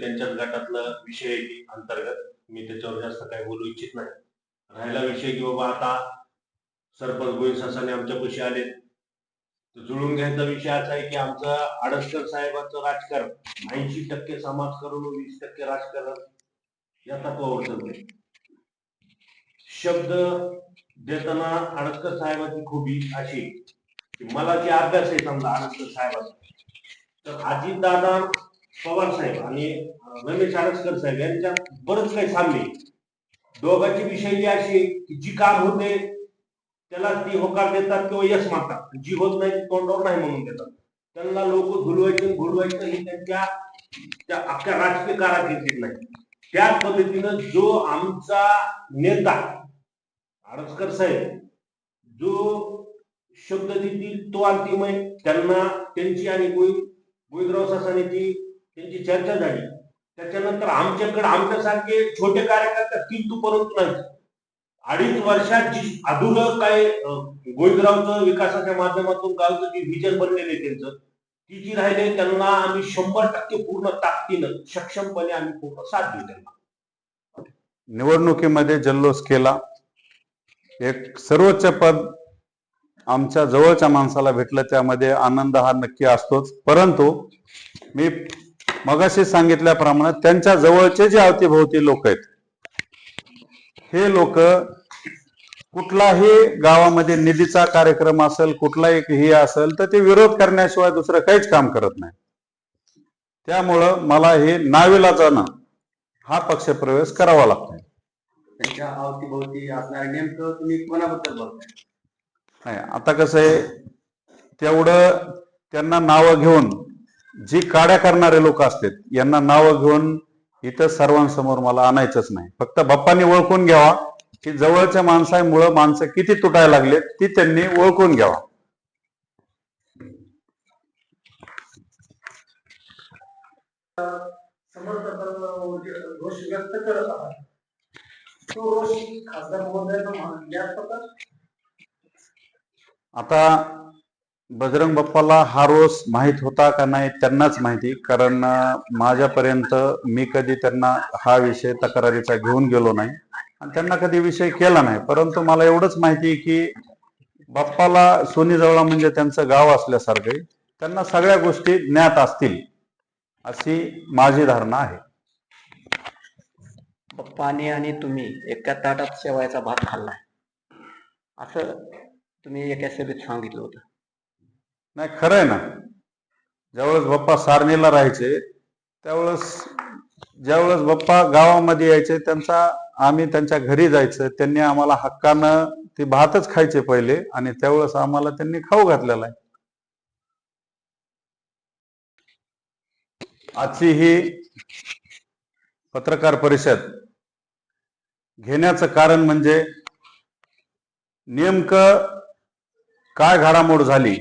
त्यांच्याच गटातला विषय आहे अंतर्गत मी त्याच्यावर जास्त काही बोलू इच्छित नाही. राहिला विषय की बाबा आता सरपंच गोविंद ससाने आमच्यापाशी आले. तर जुळून घ्यायचा विषय असा आहे की आमचा आडसकर साहेबांचं राजकारण ऐंशी टक्के समाजकारण वीस टक्के राजकारण या तत्वावर चाललंय शब्द देताना आडसकर साहेबांची खूबी अशी की मला जे अभ्यास आहे समजा आडसकर साहेबांचा तर अजित दादा पवार साहेब आणि रमेश आरसकर साहेब यांच्यात बरंच काही साम्य दोघांची विषयी अशी की जी काम होते त्याला ती होकार देतात किंवा यश मागतात. जी होत नाही ती तोंडावर नाही म्हणून देतात. त्यांना लोक भुलवायचे घुलवायचं हे त्यांच्या त्या अख्ख्या राजकीय कारकिर्दीत नाही. त्याच पद्धतीनं जो आमचा नेता आरसकर साहेब जो शब्द देतील तो अंतिम आहे. त्यांना त्यांची आणि गोविंद गोविंदराव सासानेची त्यांची चर्चा झाली. त्याच्यानंतर आमच्याकडे आमच्यासारखे छोटे कार्यकर्ते किंतु परंतु नाही. अडीच वर्षात जी अधुरं काय गोविंदरावचं विकासाच्या माध्यमातून गावचं जी विजन बनलेले त्यांचं ती जी राहिले त्यांना आम्ही शंभर टक्के पूर्ण ताकदीनं सक्षमपणे आम्ही पूर्ण साथ देऊ त्यांना. निवडणुकीमध्ये जल्लोष केला. एक सर्वोच्च पद आमच्या जवळच्या माणसाला भेटलं त्यामध्ये आनंद हा नक्की असतोच. परंतु मी मगाशी सांगितल्याप्रमाणे त्यांच्या जवळचे जे अवतीभोवती लोक आहेत हे लोक कुठलाही गावामध्ये निधीचा कार्यक्रम असेल कुठलाही हे असेल तर ते विरोध करण्याशिवाय दुसरं काहीच काम करत नाही. त्यामुळं मला हे नाविलाजानं हा पक्षप्रवेश करावा लागतो. त्यांच्या अवतीभोवती असणारे नेमकं तुम्ही कोणाबद्दल बोलताय? नाही आता कसं आहे तेवढं त्यांना नावं घेऊन जी काड्या करणारे लोक असतात यांना नावं घेऊन इथं सर्वांसमोर मला आणायचंच नाही. फक्त बाप्पांनी ओळखून घ्यावा की जवळच्या माणसामुळं माणसं किती तुटायला लागलेत ती त्यांनी ओळखून घ्यावा. व्यक्त करत आहात तो रोष खासदार आता बजरंग बाप्पाला हा रोज माहीत होता का नाही त्यांनाच माहिती कारण माझ्यापर्यंत मी कधी त्यांना हा विषय तक्रारीचा घेऊन गेलो नाही. आणि त्यांना कधी विषय केला नाही. परंतु मला एवढंच माहिती आहे की बाप्पाला सोनीजवळा म्हणजे त्यांचं गाव असल्यासारखे त्यांना सगळ्या गोष्टी ज्ञात असतील अशी माझी धारणा आहे. पप्पाने आणि तुम्ही एका ताटात शेवायचा भात खाल्लाय. असं तुम्ही एका सभेत सांगितलं होतं. नाही खरं आहे ना. ज्यावेळेस बाप्पा सारणीला राहायचे त्यावेळेस ज्यावेळेस बाप्पा गावामध्ये यायचे त्यांचा आम्ही त्यांच्या घरी जायचं त्यांनी आम्हाला हक्कानं ते भातच खायचे पहिले आणि त्यावेळेस आम्हाला त्यांनी खाऊ घातलेला आहे. आजची ही पत्रकार परिषद घेण्याचं कारण म्हणजे नेमकं काय घडामोड झाली?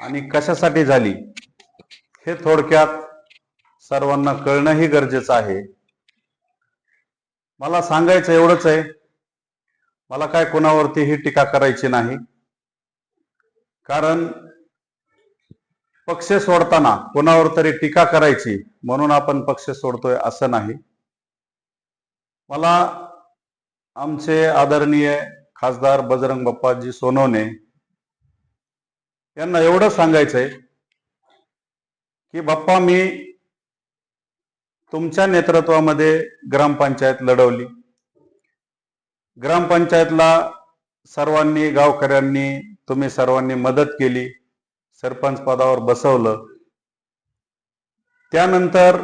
आणि कशासाठी झाली? हे थोडक्यात सर्वांना कळणंही गरजेचं आहे. मला सांगायचं एवढंच आहे. मला काय कोणावरतीही टीका करायची नाही. कारण पक्ष सोडताना कोणावर तरी टीका करायची म्हणून आपण पक्ष सोडतोय असं नाही. मला आमचे आदरणीय खासदार बजरंग बाप्पाजी सोनवणे यांना एवढं सांगायचंय की बाप्पा मी तुमच्या नेतृत्वामध्ये ग्रामपंचायत लढवली. ग्रामपंचायतला सर्वांनी गावकऱ्यांनी तुम्ही सर्वांनी मदत केली. सरपंच पदावर बसवलं. त्यानंतर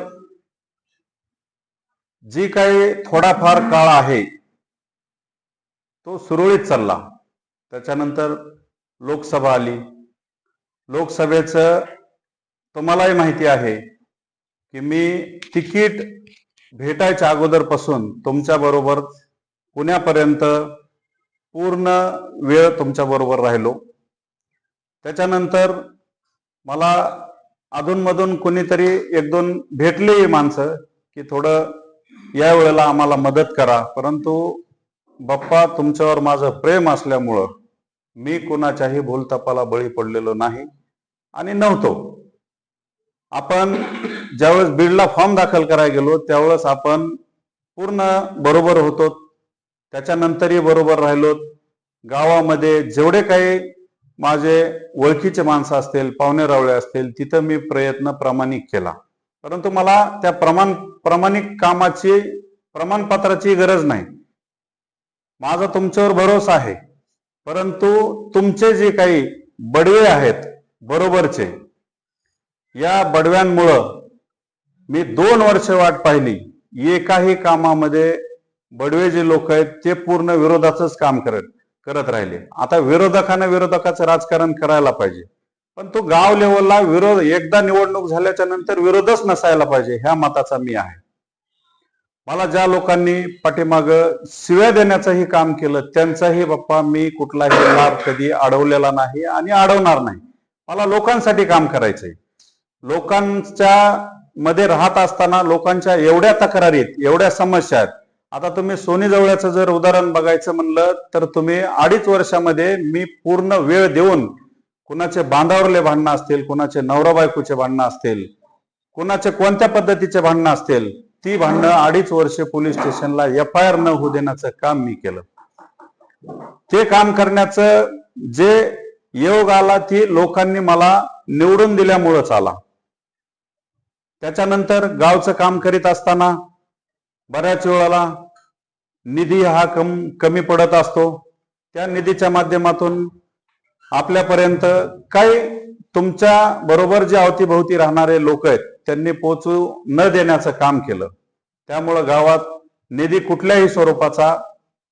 जी काही थोडाफार काळ आहे तो सुरळीत चालला. त्याच्यानंतर लोकसभा आली. लोकसभेचं तुम्हालाही माहिती आहे की मी तिकीट भेटायच्या अगोदरपासून तुमच्याबरोबर पुण्यापर्यंत पूर्ण वेळ तुमच्याबरोबर राहिलो. त्याच्यानंतर मला अधूनमधून कोणीतरी एक दोन भेटलेही माणसं की थोडं या वेळेला आम्हाला मदत करा. परंतु बाप्पा तुमच्यावर माझं प्रेम असल्यामुळं मी कोणाच्याही भूलतापाला बळी पडलेलो नाही आणि नव्हतो. आपण ज्यावेळेस बीडला फॉर्म दाखल करायला गेलो त्यावेळेस आपण पूर्ण बरोबर होतो. त्याच्यानंतरही बरोबर राहिलो. गावामध्ये जेवढे काही माझे ओळखीचे माणसं असतील पाहुणे रावळे असतील तिथं मी प्रयत्न प्रामाणिक केला. परंतु मला त्या प्रमाण प्रामाणिक कामाची प्रमाणपत्राची गरज नाही. माझा तुमच्यावर भरोसा आहे. परंतु तुमचे जे काही बडवे आहेत बरोबरचे या बडव्यांमुळं मी दोन वर्ष वाट पाहिली. एकाही कामामध्ये बडवे जे लोक आहेत ते पूर्ण विरोधाचंच काम करत करत राहिले. आता विरोधकानं विरोधकाचं राजकारण करायला पाहिजे. पण तो गाव लेवलला विरोध एकदा निवडणूक झाल्याच्यानंतर विरोधच नसायला पाहिजे ह्या मताचा मी आहे. मला ज्या लोकांनी पाठीमाग शिव्या देण्याचंही काम केलं त्यांचाही बाप्पा मी कुठलाही लाभ कधी अडवलेला नाही आणि अडवणार नाही. मला लोकांसाठी काम करायचंय. लोकांच्या मध्ये राहत असताना लोकांच्या एवढ्या तक्रारीत एवढ्या समस्या आहेत. आता तुम्ही सोनी जवळचं जर उदाहरण बघायचं म्हणलं तर तुम्ही अडीच वर्षामध्ये मी पूर्ण वेळ देऊन कुणाचे बांधावरले भांडणं असतील कुणाचे नवरा बायकोचे भांडणं असतील कुणाचे कोणत्या पद्धतीचे भांडणं असतील ती भांडणं अडीच वर्षे पोलीस स्टेशनला एफ आय आर न होऊ देण्याचं काम मी केलं. ते काम करण्याचं जे योग आला ती लोकांनी मला निवडून दिल्यामुळंच आला. त्याच्यानंतर गावचं काम करीत असताना बऱ्याच वेळाला निधी हा कम कमी पडत असतो. त्या निधीच्या माध्यमातून आपल्यापर्यंत काही तुमच्या बरोबर जे अवतीभोवती राहणारे लोक आहेत त्यांनी पोचू न देण्याचं काम केलं. त्यामुळं गावात निधी कुठल्याही स्वरूपाचा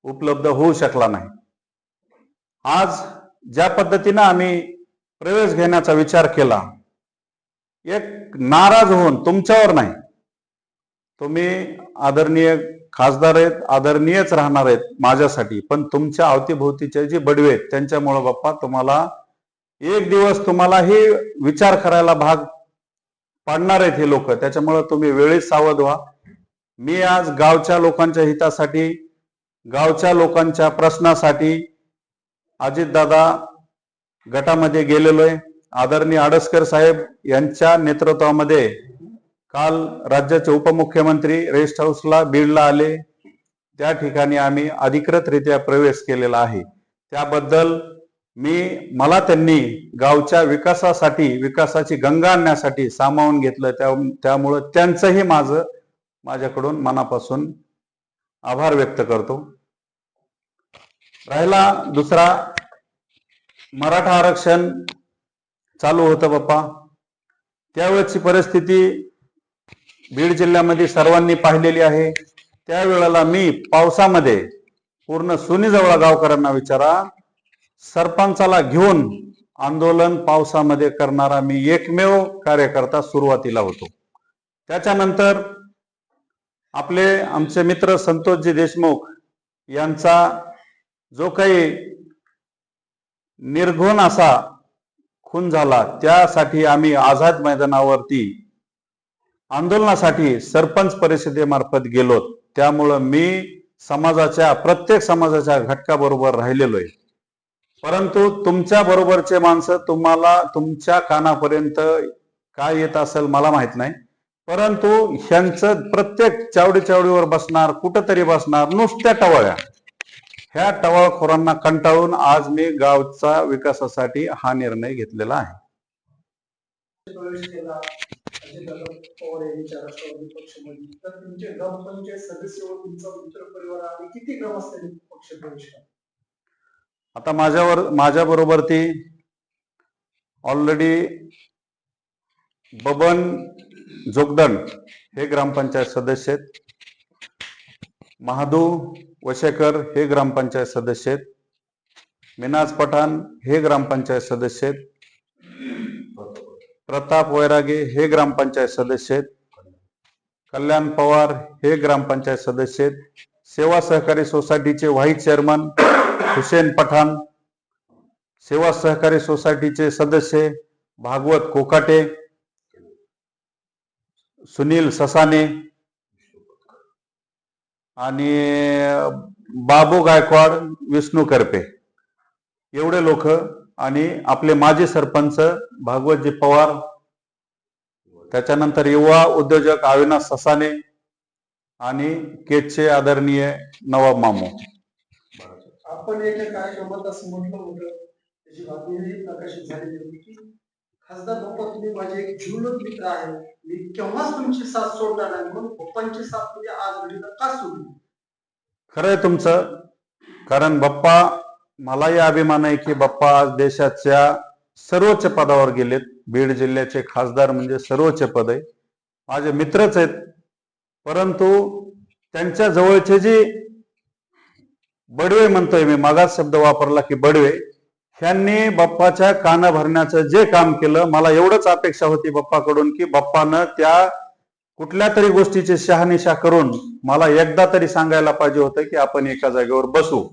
उपलब्ध होऊ शकला नाही. आज ज्या पद्धतीनं आम्ही प्रवेश घेण्याचा विचार केला एक नाराज होऊन तुमच्यावर नाही. तुम्ही आदरणीय खासदार आहेत आदरणीयच राहणार आहेत माझ्यासाठी पण तुमच्या अवतीभोवतीचे जे बडवे आहेत त्यांच्यामुळं बाप्पा तुम्हाला एक दिवस तुम्हालाही विचार करायला भाग पाडणार आहेत हे लोक. त्याच्यामुळं तुम्ही वेळीच सावध व्हा. मी आज गावच्या लोकांच्या हितासाठी गावच्या लोकांच्या प्रश्नासाठी अजितदादा गटामध्ये गेलेलो आहे आदरणीय आडसकर साहेब यांच्या नेतृत्वामध्ये काल राज्याचे उपमुख्यमंत्री रेस्ट हाऊसला बीडला आले. त्या ठिकाणी आम्ही अधिकृतरित्या प्रवेश केलेला आहे. त्याबद्दल मी मला त्यांनी गावच्या विकासासाठी विकासाची गंगा आणण्यासाठी सामावून घेतलं. त्या त्यामुळं त्यांचंही माझं माझ्याकडून मनापासून आभार व्यक्त करतो. राहिला दुसरा मराठा आरक्षण चालू होतं बाप्पा. त्यावेळेची परिस्थिती बीड जिल्ह्यामध्ये सर्वांनी पाहिलेली आहे. त्यावेळेला मी पावसामध्ये पूर्ण सुनीजवळ गावकऱ्यांना विचारा सरपंचाला घेऊन आंदोलन पावसामध्ये करणारा मी एकमेव कार्यकर्ता सुरुवातीला होतो. त्याच्यानंतर आपले आमचे मित्र संतोषजी देशमुख यांचा जो काही निर्घोण असा खून झाला त्यासाठी आम्ही आझाद मैदानावरती आंदोलनासाठी सरपंच परिषदेमार्फत गेलो त्यामुळं मी समाजाच्या प्रत्येक समाजाच्या घटकाबरोबर राहिलेलो आहे परंतु तुमच्या बरोबरचे माणसं तुम्हाला तुमच्या कानापर्यंत काय येत असेल मला माहीत नाही. परंतु ह्यांचं प्रत्येक चावडी चावडीवर बसणार कुठंतरी बसणार नुसत्या टवळ्या. ह्या टवाळखोरांना कंटाळून आज मी गावचा विकासासाठी हा निर्णय घेतलेला आहे. पवार सदस्य व तुमचा मित्र परिवार किती ग्रामस्थांनी पक्ष प्रवेश केला आता माझ्यावर माझ्याबरोबर ती ऑलरेडी बबन जोगदंड हे ग्रामपंचायत सदस्य आहेत. महादू वशेकर हे ग्रामपंचायत सदस्य आहेत. मिनाज पठाण हे ग्रामपंचायत सदस्य आहेत. प्रताप वैरागे हे ग्रामपंचायत सदस्य आहेत. कल्याण पवार हे ग्रामपंचायत सदस्य आहेत. सेवा सहकारी सोसायटीचे व्हाईस चेअरमन हुसेन पठाण सेवा सहकारी सोसायटीचे सदस्य भागवत कोकाटे सुनील ससाने आणि बाबू गायकवाड विष्णू करपे. एवढे लोक आणि आपले माजी सरपंच भागवतजी पवार त्याच्यानंतर युवा उद्योजक अविनाश ससाने आणि केचचे आदरणीय नवाब मामू. आपण एका कार्यक्रमात असं म्हटलं होतं त्याची बातमी प्रकाशित झालेली होती की खासदार बाप्पा तुम्ही माझे एक जीवलग मित्र आहे. मी केव्हाच तुमची साथ सोडणार नाही. म्हणून पप्पांची साथ तुम्ही आज घडीला का सोडली? खरंय तुमचं. कारण बाप्पा मलाही अभिमान आहे की बाप्पा आज देशाच्या सर्वोच्च पदावर गेलेत. बीड जिल्ह्याचे खासदार म्हणजे सर्वोच्च पद आहे. माझे मित्रच आहेत. परंतु त्यांच्या जवळचे जे बडवे म्हणतोय मी मागास शब्द वापरला की बडवे. ह्यांनी बाप्पाच्या कान भरण्याचं जे काम केलं मला एवढंच अपेक्षा होती बाप्पाकडून की बाप्पानं त्या कुठल्या तरी गोष्टीची शहानिशा करून मला एकदा तरी सांगायला पाहिजे होतं की आपण एका जागेवर बसू.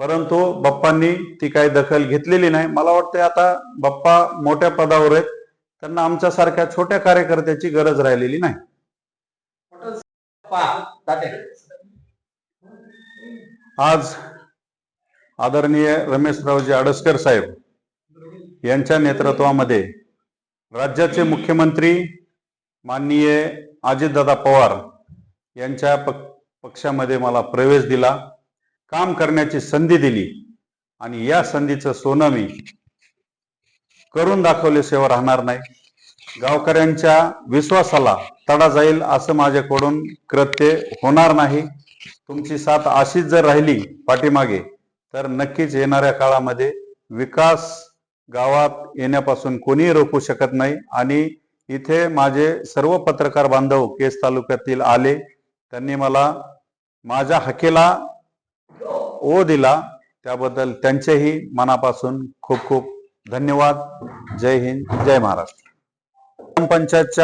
परंतु बाप्पांनी ती काही दखल घेतलेली नाही. मला वाटते आता बाप्पा मोठ्या पदावर आहेत. त्यांना आमच्यासारख्या छोट्या कार्यकर्त्याची गरज राहिलेली नाही. आज आदरणीय रमेशरावजी आडसकर साहेब यांच्या नेतृत्वामध्ये राज्याचे मुख्यमंत्री माननीय अजितदादा पवार यांच्या पक पक्षामध्ये मला प्रवेश दिला काम करण्याची संधी दिली आणि या संधीचं सोनं मी करून दाखवल्याशिवाय राहणार नाही. गावकऱ्यांच्या विश्वासाला तडा जाईल असं माझ्याकडून कृत्य होणार नाही. तुमची साथ अशीच जर राहिली पाठीमागे तर नक्कीच येणाऱ्या काळामध्ये विकास गावात येण्यापासून कोणीही रोखू शकत नाही. आणि इथे माझे सर्व पत्रकार बांधव केस तालुक्यातील आले त्यांनी मला माझ्या हकेला ओ दिला. त्याबद्दल त्यांचेही मनापासून खूप खूप धन्यवाद. जय हिंद जय महाराष्ट्र. ग्रामपंचायतच्या